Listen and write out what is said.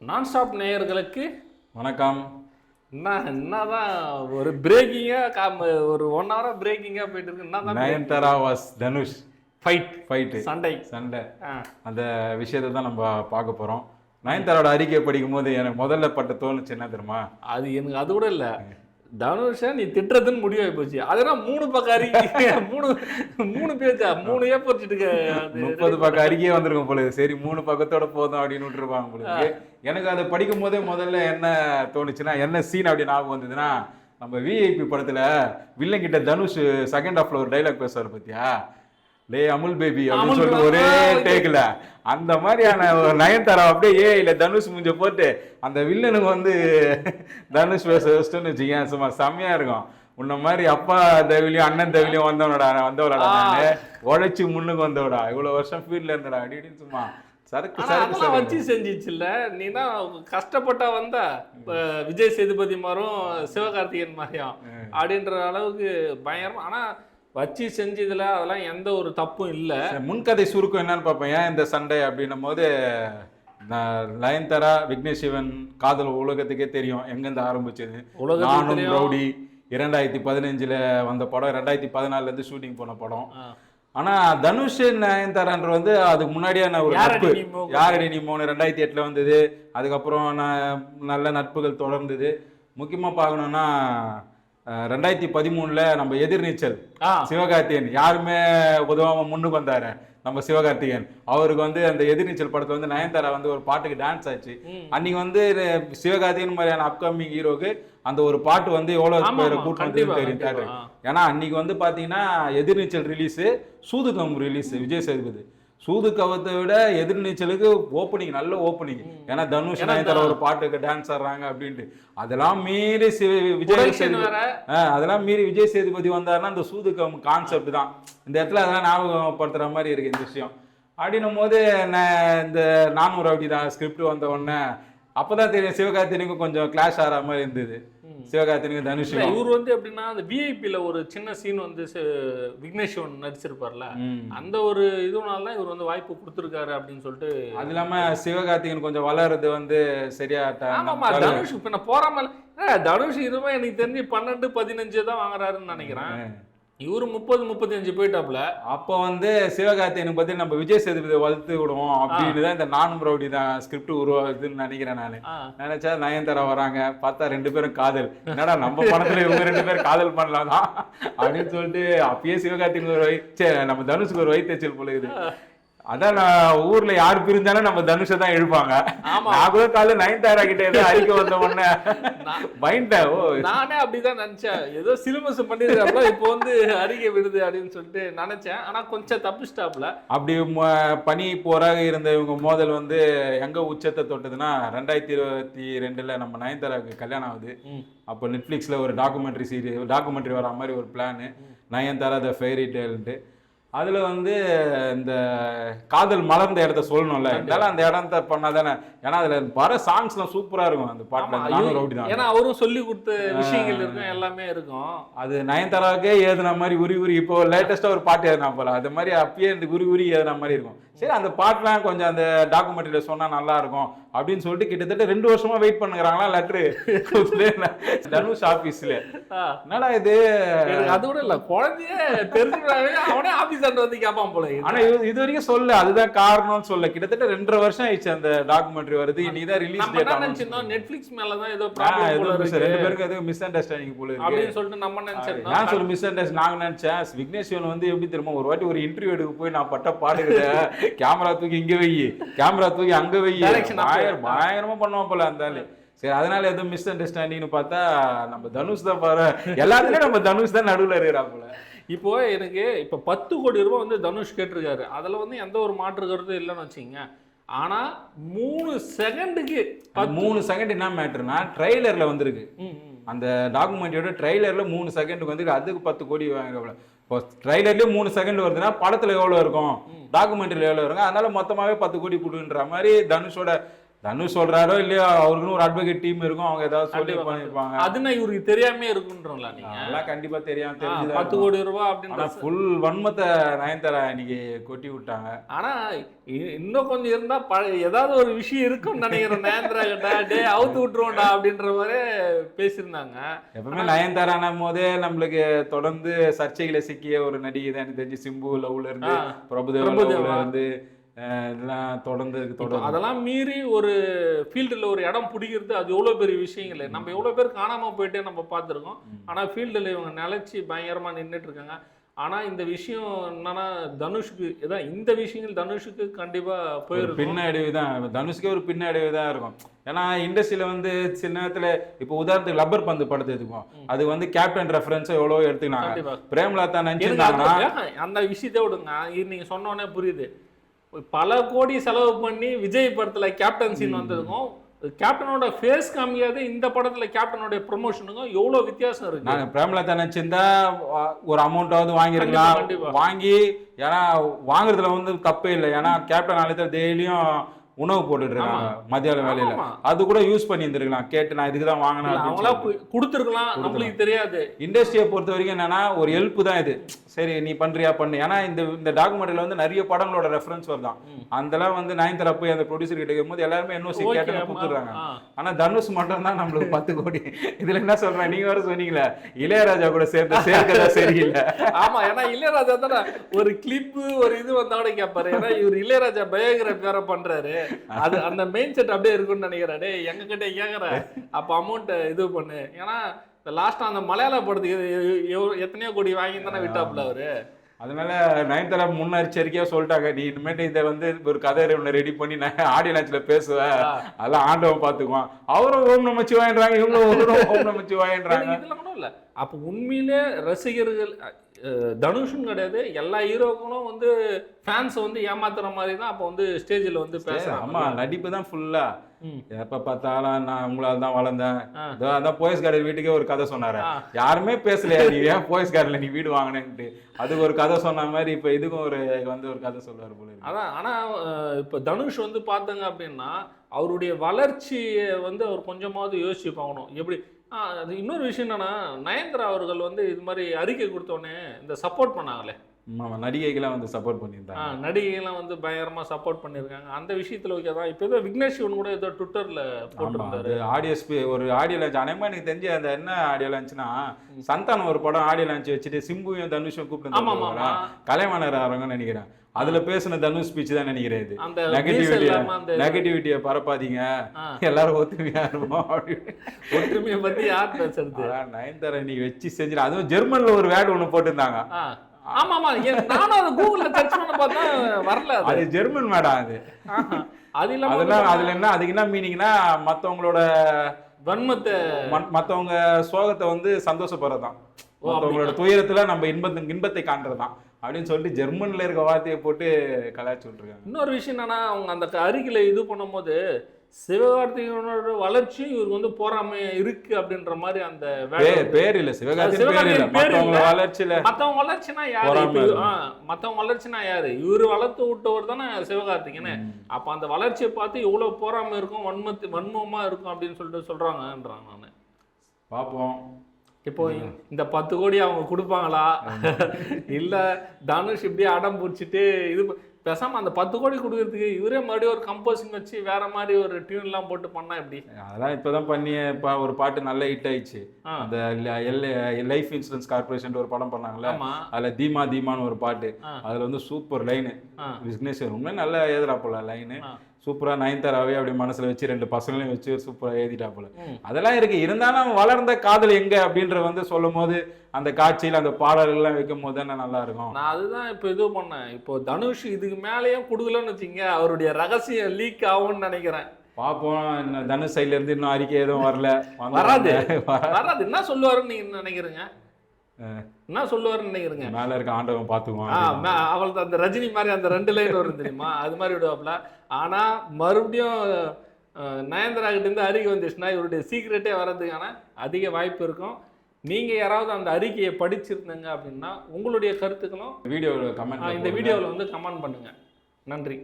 நான் ஸ்டாப் நேயர்களுக்கு வணக்கம். என்ன என்னதான் ஒரு பிரேக்கிங்காக காம ஒரு ஒன் ஹவராக பிரேக்கிங்காக போயிட்டு இருக்கு. என்ன Nayanthara was Dhanush fight fight சண்டை. சண்டை. அந்த விஷயத்தை தான் நம்ம பார்க்க போகிறோம் நயன்தாரோட அறிக்கை படிக்கும் போது எனக்கு முதல்ல பட்ட தோணுச்சு என்ன தெரியுமா? அது எனக்கு அது கூட இல்லை. தனுஷை நீ திட்டுறதுன்னு முடிவாகி போச்சு. அதெல்லாம் மூணு பக்கம் அறிக்கை மூணு மூணு பேஜா மூணு ஏ போச்சுட்டு முப்பது பக்கம் அறிக்கையே வந்திருக்கும் போல. சரி மூணு பக்கத்தோட போதும் அப்படின்னு விட்டுருப்பாங்க போல எனக்கு அதை படிக்கும் போதே முதல்ல என்ன தோணுச்சுன்னா என்ன சீன் அப்படி ஞாபகம் வந்ததுன்னா நம்ம விஐபி படத்துல வில்லன் கிட்ட தனுஷ் செகண்ட் ஹாஃப்ல ஒரு டைலாக் பேசுவார் பத்தியா? லே அமுல் பேபி அப்படின்னு சொல்லிட்டு ஒரே. டேக்ல அந்த மாதிரியான ஒரு நயன்தாரா அப்படியே ஏ இல்ல தனுஷ் முஞ்ச போட்டு அந்த வில்லனுக்கு வந்து தனுஷ் பேச வச்சுட்டுன்னு வச்சுக்கேன் சும்மா செம்மையா இருக்கும். உன்ன மாதிரி அப்பா தவிலையும் அண்ணன் தவிலையும் வந்தவனடா வந்தவளடா நானு. உழைச்சு முன்னுக்கு வந்தவடா. இவ்வளவு வருஷம் ஃபீல்ட்ல இருந்தடா அப்படி இப்படின்னு சும்மா சரக்கு சரக்கு வச்சு செஞ்சிச்சுல்ல. நீ தான் கஷ்டப்பட்டா வந்த இப்ப விஜய் சேதுபதி மாதிரும் சிவகார்த்திகேயன் மாதிரியும் அப்படின்ற அளவுக்கு பயங்கரமா ஆனா வச்சு செஞ்சதுல அதெல்லாம் எந்த ஒரு தப்பும் இல்ல. முன்கதை சுருக்கம் என்னன்னு பார்ப்பேன் ஏன் இந்த சண்டை அப்படின்னும் போது நான் நயன்தாரா விக்னேஷ் சிவன் காதல் உலகத்துக்கே தெரியும். எங்கேருந்து ஆரம்பிச்சது? நானும். ரவுடி இரண்டாயிரத்தி பதினஞ்சுல வந்த படம் ரெண்டாயிரத்தி பதினாலுல இருந்து ஷூட்டிங் போன படம். ஆ. ஆனா தனுஷ் நயன்தாரான்ற வந்து அதுக்கு முன்னாடியான ஒரு நட்பு? யாரடி நீ மூணு ரெண்டாயிரத்தி எட்டுல வந்தது. அதுக்கப்புறம் நான் நல்ல நட்புகள் தொடர்ந்தது. முக்கியமா பார்க்கணும்னா அஹ், ரெண்டாயிரத்தி பதிமூணுல நம்ம எதிர்நீச்சல் சிவகார்த்திகேயன். யாருமே உதவாம முன்னுக்கு வந்தாரு நம்ம சிவகார்த்திகேயன். அவருக்கு வந்து அந்த எதிர்நீச்சல் படத்துல வந்து நயன்தாரா வந்து ஒரு பாட்டுக்கு டான்ஸ் ஆச்சு. அன்னைக்கு வந்து சிவகார்த்திகேயன் மாதிரியான அப்கமிங் ஹீரோக்கு அந்த ஒரு பாட்டு வந்து எவ்வளவு பேரை கூட்டம் தெரியும். ஏன்னா அன்னைக்கு வந்து பாத்தீங்கன்னா எதிர்நீச்சல் ரிலீஸ் சூதுகம் ரிலீஸ் விஜய் சேதுபதி. சூது கவத்தை விட எதிர்நீச்சலுக்கு ஓப்பனிங் நல்ல ஓப்பனிங் ஏன்னா தனுஷ் நயன்தாரா ஒரு பாட்டுக்கு டான்ஸ் ஆடுறாங்க அப்படின்ட்டு. அதெல்லாம் மீறி சிவ- விஜய் சேதுபதி அதெல்லாம் மீறி விஜய் சேதுபதி வந்தாருன்னா அந்த சூதுகம் கான்செப்ட் தான். இந்த இடத்துல அதெல்லாம் ஞாபகப்படுத்துற மாதிரி இருக்கு இந்த விஷயம். அப்படின்னும் போது நான் இந்த நானூறு அப்படி தான் ஸ்கிரிப்ட் வந்த உடனே அப்பதான் தெரியும் சிவகார்த்தினுக்கும் கொஞ்சம் கிளாஷ் ஆகிற மாதிரி இருந்தது. சிவகார்த்தினுக்கும் இல்ல, தனுஷுக்கும் இவர் வந்து எப்படின்னா அந்த விஐபியில் ஒரு சின்ன சீன் வந்து விக்னேஷ் சிவன் நடிச்சிருப்பார்ல. அந்த ஒரு இதுனால தான் இவர் வந்து வாய்ப்பு கொடுத்துருக்காரு அப்படின்னு சொல்லிட்டு அது இல்லாம சிவகார்த்திகன் கொஞ்சம் வளருது வந்து சரியா ஆமாமா தனுஷ் இப்ப நான் போறாம தனுஷ் இதுவே எனக்கு தெரிஞ்சு பன்னெண்டு பதினஞ்சு தான் வாங்குறாருன்னு நினைக்கிறேன். இவரு முப்பது முப்பத்தஞ்சு போயிட்டாப்ல அப்போ வந்து சிவகார்த்திகனுக்கு பத்தி நம்ம விஜய் சேதுபதி வளர்த்து விடுவோம் அப்படின்னு தான் இந்த நானும் ரவுடி தான் ஸ்கிரிப்ட் உருவாகுதுன்னு நினைக்கிறேன் நான். நினைச்சா நயன்தாரா வராங்க பார்த்தா ரெண்டு பேரும் காதல். என்னடா நம்ம படத்துல இவங்க ரெண்டு பேரும் காதல் பண்ணலாம் தான் அப்படின்னு சொல்லிட்டு அப்பயே சிவகார்த்திகன் ஒரு வயிற்று நம்ம தனுஷுக்கு ஒரு வயிற்றுச்சல் போல இருக்குது. அதான் நான் ஊர்ல யார் பிரிஞ்சாலும் நம்ம தனுஷை தான் இழுப்பாங்க. ஆமா. நான் கூட காலையில நயன்தாரா கிட்ட ஏதோ அறிக்கை வந்த உடனே பயன்ட்டேன் ஓ. நானே அப்படிதான் நினைச்சேன். ஏதோ சிலுமஸ் பண்ணிருக்காப்ல இப்போ வந்து அறிக்கை விடுது அப்படின்னு சொல்லிட்டு நினைச்சேன். ஆனா கொஞ்சம் தப்பிச்சிட்டாப்ல அப்படி பனி போராக இருந்த இவங்க மோதல் வந்து எங்க உச்சத்தை தொட்டதுன்னா ரெண்டாயிரத்தி இருபத்தி ரெண்டுல நம்ம நயன்தாராவுக்கு கல்யாணம் ஆகுது. அப்போ நெட்ஃப்ளிக்ஸில் ஒரு டாக்குமெண்ட்ரி சீரி டாக்குமெண்ட்ரி வர மாதிரி ஒரு பிளானு நயன்தாரா த ஃபெயரி டேல்ன்ட்டு அதில் வந்து இந்த காதல் மலர்ந்த இடத்த சொல்லணும்ல. இருந்தாலும் அந்த இடத்த பண்ணாதானே? ஏன்னா அதில் வர சாங்ஸ்லாம் சூப்பராக இருக்கும். அந்த பாட்டில் ரவுடி தான். ஏன்னா அவரும் சொல்லி கொடுத்த விஷயங்கள் இருக்கும் எல்லாமே இருக்கும். அது நயன்தாராவுக்கே ஏதுன மாதிரி உரி உரி இப்போ லேட்டஸ்ட்டாக ஒரு பாட்டு எழுதினா போல அது மாதிரி அப்பயே இந்த உரி உரி ஏதுன மாதிரி இருக்கும். சரி அந்த பாட்டுலாம் கொஞ்சம் அந்த டாக்குமெண்ட்ரியில் சொன்னால் நல்லா இருக்கும் அப்படின்னு சொல்லிட்டு கிட்டத்தட்ட ரெண்டு வருஷமா வெயிட் பண்ணுங்கிறாங்களா லெட்ரு தனுஷ் ஆஃபீஸில். என்னடா இது? எனக்கு அது கூட இல்ல குழந்தைய தெரிஞ்சுக்கிறாங்க அவனே ஆபீஸ் வந்து கேட்பான் போல ஆனா இது வரைக்கும் சொல்ல அதுதான் காரணம்னு சொல்ல கிட்டத்தட்ட ரெண்டரை வருஷம் ஆயிடுச்சு அந்த டாக்குமெண்ட்ரி வருது. இன்னைக்கு தான் ரிலீஸ் டேட் நினைச்சிருந்தோம்? நெட்ஃபிளிக்ஸ் மேலதான் ஏதோ ப்ராப்ளம் போல இருக்கு. ரெண்டு பேருக்கு எதுவும் மிஸ் அண்டர்ஸ்டாண்டிங் போல இருக்கு. அப்படின்னு சொல்லிட்டு நம்ம நான் நினைச்சிருந்தோம் சொல்ல மிஸ் அண்டர்ஸ்ட் நாங்க நினைச்சேன் விக்னேஷ் சிவன் வந்து எப்படி தெரியுமா ஒரு வாட்டி ஒரு இன்டர்வியூ எடுக்க போய் நான் பட்ட பாடுகிற கேமரா தூக்கி இங்க வை கேமரா தூக்கி அங்க வை பயங்கரமா பண்ணுவான் போல அந்த சரி அதனால எதுவும் மிஸ் அண்டர்ஸ்டாண்டிங்னு பார்த்தா நம்ம தனுஷ் தான் பாரு. எல்லாத்துலயும் நம்ம தனுஷ் தான் நடுவுல இருக்கிறா போல. இப்போ எனக்கு இப்ப பத்து கோடி ரூபாய் வந்து தனுஷ் கேட்டிருக்காரு. அதுல வந்து எந்த ஒரு மாற்று கருத்தும் இல்லைன்னு வச்சுங்க ஆனா மூணு செகண்டுக்கு மூணு செகண்ட் என்ன மேட்டர்னா ட்ரெய்லர்ல வந்திருக்கு. அந்த டாக்குமெண்ட்டோட ட்ரைலர்ல மூணு செகண்டுக்கு வந்து அதுக்கு பத்து கோடி வாங்க இப்போ ட்ரைலர்லயே மூணு செகண்ட் வருதுன்னா படத்துல எவ்வளவு இருக்கும்? டாக்குமெண்ட்ரியில் எவ்வளவு இருக்கும்? அதனால மொத்தமாவே பத்து கோடி கொடுன்ற மாதிரி தனுஷோட தனுஷ் சொல்றாரோ இல்லையோ அவருக்குன்னு ஒரு அட்வொகேட் டீம் இருக்கும் அவங்க ஏதாவது சொல்லி பண்ணிருப்பாங்க. அதுனா இவருக்கு தெரியாம இருக்குன்றோம்ல நீங்க? அதெல்லாம் கண்டிப்பா தெரியாம ஆ, தெரிஞ்சுதான் பத்து இருக்கும். கோடி ரூபாய் ஆனா அப்படின்ற ஃபுல் வன்மத்தை நயன்தாரா இன்னைக்கு கொட்டி விட்டாங்க. ஆனா இன்னும் கொஞ்சம் இருந்தா பழ ஏதாவது ஒரு விஷயம் இருக்கும்னு நினைக்கிறேன் நேந்திரா கிட்ட. டே அவுத்து விட்டுருவோம்டா அப்படின்ற மாதிரி பேசியிருந்தாங்க. எப்பவுமே நயன்தாரான போதே நம்மளுக்கு தொடர்ந்து சர்ச்சைகளை சிக்கிய ஒரு நடிகை தான் எனக்கு தெரிஞ்சு சிம்பு லவ்ல இருந்து பிரபுதேவா இருந்து இதெல்லாம் தொடர்ந்து தொடர்ந்து அதெல்லாம் மீறி ஒரு ஃபீல்டில் ஒரு இடம் பிடிக்கிறது அது எவ்வளோ பெரிய விஷயங்கள் நம்ம எவ்வளோ பேர் காணாம போயிட்டே நம்ம பார்த்துருக்கோம். ஆனா ஃபீல்டில் இவங்க நிலைச்சி பயங்கரமா நின்றுட்டு இருக்காங்க. ஆனா இந்த விஷயம் என்னன்னா தனுஷுக்கு இதான் இந்த விஷயங்கள் தனுஷுக்கு கண்டிப்பா ஒரு போயிருக்கும். பின்னடைவு தான். தனுஷ்கே ஒரு பின்னடைவு தான் இருக்கும். ஏன்னா இண்டஸ்ட்ரியில வந்து சில நேரத்துல இப்போ உதாரணத்துக்கு லப்பர் பந்து படத்தை எடுத்துக்குவோம் அது வந்து கேப்டன் ரெஃபரன்ஸ் எவ்வளோ எடுத்துக்கினாங்க பிரேமலதா நினைச்சிருந்தாங்கன்னா அந்த விஷயத்தை விடுங்க. இது நீங்க சொன்னோன்னே புரியுது. பல கோடி செலவு பண்ணி விஜய் படத்துல கேப்டன் சீன் வந்ததுக்கும் கேப்டனோட ஃபேஸ் காமிக்காது இந்த படத்துல கேப்டனோட ப்ரொமோஷனுக்கும் எவ்வளவு வித்தியாசம் இருக்கு? நாங்க பிரேமலதா நினைச்சிருந்தா ஒரு அமௌண்ட்டாவது வாங்கியிருக்கலாம். வாங்கி ஏன்னா வாங்குறதுல வந்து தப்பே இல்லை. ஏன்னா கேப்டன் ஆலயத்தில் டெய்லியும் உணவு போட்டுட்டு இருக்காங்க மத்தியான வேலையில. அது கூட யூஸ் பண்ணி இருந்திருக்கலாம் கேட்டு நான் இதுக்கு தான் வாங்கினேன் அவங்களா கொடுத்திருக்கலாம். நம்மளுக்கு தெரியாது. இண்டஸ்ட்ரியை பொறுத்த வரைக்கும் என்னன்னா ஒரு ஹெல்ப் தான் இது. சரி நீ பண்றியா பண்ணு. ஏன்னா இந்த இந்த டாக்குமெண்ட்ரியில வந்து நிறைய படங்களோட ரெஃபரன்ஸ் வருதான். அதெல்லாம் வந்து நயன்தாரா போய் அந்த ப்ரொடியூசர் கிட்ட கேட்கும்போது எல்லாருமே என்ஓசி கேட்டு. கொடுத்துறாங்க. ஆனா தனுஷ் மட்டும் தான் நம்மளுக்கு பத்து கோடி. இதுல என்ன சொல்றேன்? நீங்க வேற சொன்னீங்களே இளையராஜா கூட சேர்ந்த சேர்க்கதா சரியில்லை. ஆமா ஏன்னா இளையராஜா தானே ஒரு கிளிப்பு ஒரு இது வந்தா கூட கேட்பாரு ஏன்னா இவர் இளையராஜா பயோகிராஃபி வேற பண்றாரு. அது அந்த மெயின் செட் அப்படியே இருக்கும்னு நினைக்கிறேன். டேய் எங்க கிட்ட கேக்குற. அப்ப அமௌண்ட் இது பண்ணு. ஏன்னா லாஸ்டா அந்த மலையாள படத்துக்கு எத்தனையோ கோடி வாங்கி தானே விட்டாப்ல அவரு. அதனால நயன்தாரா முன்னெச்சரிக்கையா சொல்லிட்டாங்க. நீ இனிமேட்டு இதை வந்து ஒரு கதை ஒன்று ரெடி பண்ணி நான் ஆடியோ லான்ச்ல பேசுவேன். அதெல்லாம் ஆண்டவன் பாத்துக்குவான். அவரும் ஓம் நமச்சி வாங்கிடுறாங்க இவங்களும் ஓம் நமச்சி வாங்கிடுறாங்க இதெல்லாம் கூட இல்ல. அப்ப உண்மையிலே ரசிகர்கள் தனுஷும் கிடையாது. எல்லா ஹீரோக்களும் வந்து ஃபேன்ஸ் வந்து ஏமாத்துற மாதிரி தான் அப்ப வந்து ஸ்டேஜ்ல வந்து பேசுறாங்க. நடிப்பு தான் ஃபுல்லா. எப்ப பார்த்தாலும் நான் உங்களால தான் வளர்ந்தேன். அதான் போயஸ் கார்டன் வீட்டுக்கே ஒரு கதை சொன்னாரு. யாருமே பேசலையா நீ ஏன் போயஸ் கார்டன்ல நீ வீடு வாங்கினேன்ட்டு. அதுக்கு ஒரு கதை சொன்ன மாதிரி இப்ப இதுக்கும் ஒரு வந்து ஒரு கதை சொல்லுவாரு போல. அதான் ஆனா அஹ், இப்ப தனுஷ் வந்து பார்த்தங்க அப்படின்னா அவருடைய வளர்ச்சியை வந்து அவர் கொஞ்சமாவது யோசிச்சு பார்க்கணும் எப்படி அது இன்னொரு விஷயம் என்னன்னா நயன்தாரா அவர்கள் வந்து இது மாதிரி அறிக்கை கொடுத்தோடனே இந்த சப்போர்ட் பண்ணாங்களே. ஆமா நடிகைகளாம் வந்து சப்போர்ட் பண்ணியிருந்தாங்க. நடிகைகள்லாம் வந்து பயங்கரமா சப்போர்ட் பண்ணியிருக்காங்க. அந்த விஷயத்துல ஓகே தான். இப்போ ஏதோ விக்னேஷ் சிவன் கூட ஏதோ ட்விட்டர்ல போட்டிருந்தாரு. அது ஆடியோ ஸ்பீ ஒரு ஆடியோ லான்ச் அனைமா எனக்கு தெரிஞ்சு அந்த என்ன ஆடியோ லான்ச்னா சந்தானம் ஒரு படம் ஆடியோ லான்ச் வச்சுட்டு சிம்புவையும் தனுஷும் கூப்பிட்டு ஆமா ஆமா ஆமா. கலைவாணர் ஆரங்கன்னு நினைக்கிறேன். அதுல பேசின தனுஷ் ஸ்பீச் தான் நினைக்கிறேன் இது. அந்த நெகட்டிவிட்டியை பரப்பாதீங்க. எல்லாரும் ஒத்துமையா இருப்போம் ஒற்றுமையை பத்தி யார் பேசுறது? நயன்தாரா நீ வச்சு செஞ்சு அதுவும் ஜெர்மன்ல ஒரு வேர்டு ஒண்ணு போட்டிருந்தாங்க. ஆமா ஆமா நானும் அதை கூகுள்ல சர்ச் பண்ண பார்த்தா வரல அது. ஜெர்மன் மேடம் அது. அது இல்லாம அதெல்லாம் அதுல என்ன அதுக்கு என்ன மீனிங்னா மத்தவங்களோட வன்மத்தை மத்தவங்க சோகத்தை வந்து சந்தோஷப்படுறதுதான். ஓ, மத்தவங்களோட துயரத்துல நம்ம இன்பத்தை இன்பத்தை காண்றதுதான். அப்படின்னு சொல்லிட்டு ஜெர்மன்ல இருக்க வார்த்தையை போட்டு கலாய்ச்சி விட்டுருக்காங்க. இன்னொரு விஷயம் என்னன்னா அவங்க அந்த அறிக்கையில இது பண்ணும்போது சிவகார்த்திகேயனோட வளர்ச்சியும் இவருக்கு வந்து போறாம இருக்கு அப்படின்ற மாதிரி அந்த பேர் இல்ல சிவகார்த்திகேயன் மத்தவங்க. வளர்ச்சியில மத்தவங்க வளர்ச்சினா யாரு? மத்தவங்க வளர்ச்சினா யாரு? இவரு வளர்த்து விட்டவர் தானே சிவகார்த்திகேயன். அப்ப அந்த வளர்ச்சியை பார்த்து எவ்வளவு போறாம இருக்கும் வன்மத்து வன்மமா இருக்கும் அப்படின்னு சொல்லிட்டு சொல்றாங்கன்றாங்க நானு. பாப்போம். இப்போ இந்த பத்து கோடி அவங்க கொடுப்பாங்களா? இல்ல தனுஷ் இப்படியே அடம் பிடிச்சிட்டு இது ப- பேசாம அந்த பத்து கோடி கொடுக்கறதுக்கு இவரே மறுபடியும் ஒரு கம்போசிங் வச்சு வேற மாதிரி ஒரு டியூன் எல்லாம் போட்டு பண்ணா எப்படி? அதெல்லாம் இப்பதான் பண்ணி இப்ப ஒரு பாட்டு நல்ல ஹிட் ஆயிடுச்சு. அந்த லைஃப் இன்சூரன்ஸ் கார்பரேஷன் ஒரு படம் பண்ணாங்கல்ல? ஆமா. அதுல தீமா தீமான்னு ஒரு பாட்டு. அதுல வந்து சூப்பர் லைனு. விக்னேஸ்வர். உண்மையாக நல்லா எழுதுறா போல லைனு ஆ. சூப்பரா நயன்தாராவே அப்படி மனசுல வச்சு ரெண்டு பசங்களையும் வச்சு சூப்பரா எழுதிட்டா போல. ம். அதெல்லாம் இருக்கு. இருந்தாலும் வளர்ந்த காதல் எங்க அப்படின்ற வந்து சொல்லும் போது அந்த காட்சியில் அந்த பாடல்கள்லாம் வைக்கும் போது தானே நல்லா இருக்கும். நான் அதுதான் இப்போ இது பண்ணேன். இப்போ தனுஷ் இதுக்கு மேலேயும் கொடுக்கலன்னு வச்சுங்க அவருடைய ரகசியம் லீக் ஆகும்னு நினைக்கிறேன். பார்ப்போம் தனுஷ் சைட்ல இருந்து இன்னும் அறிக்கை எதுவும் வரல. வராது. வர- வராது. என்ன சொல்லுவாருன்னு நீங்க நினைக்கிறீங்க? என்ன சொல்லுவாருன்னு நினைக்கிறீங்க. மேல இருக்க ஆண்டவன் பார்த்துக்குவான் அவளுக்கு அந்த ரஜினி மாதிரி அந்த ரெண்டு லைன் வரும் தெரியுமா? அது மாதிரி விடுவாப்ல ஆனா மறுபடியும் நயன்தாரா கிட்ட இருந்து அறிக்கை வந்துச்சுன்னா இவருடைய சீக்ரெட்டே வர்றதுக்கான அதிக வாய்ப்பு இருக்கும். நீங்க யாராவது அந்த அறிக்கையை படிச்சிருந்தீங்க அப்படின்னா உங்களுடைய கருத்துக்களும் வீடியோவில் கமெண்ட் இந்த வீடியோவில் வந்து கமெண்ட் பண்ணுங்க. நன்றி.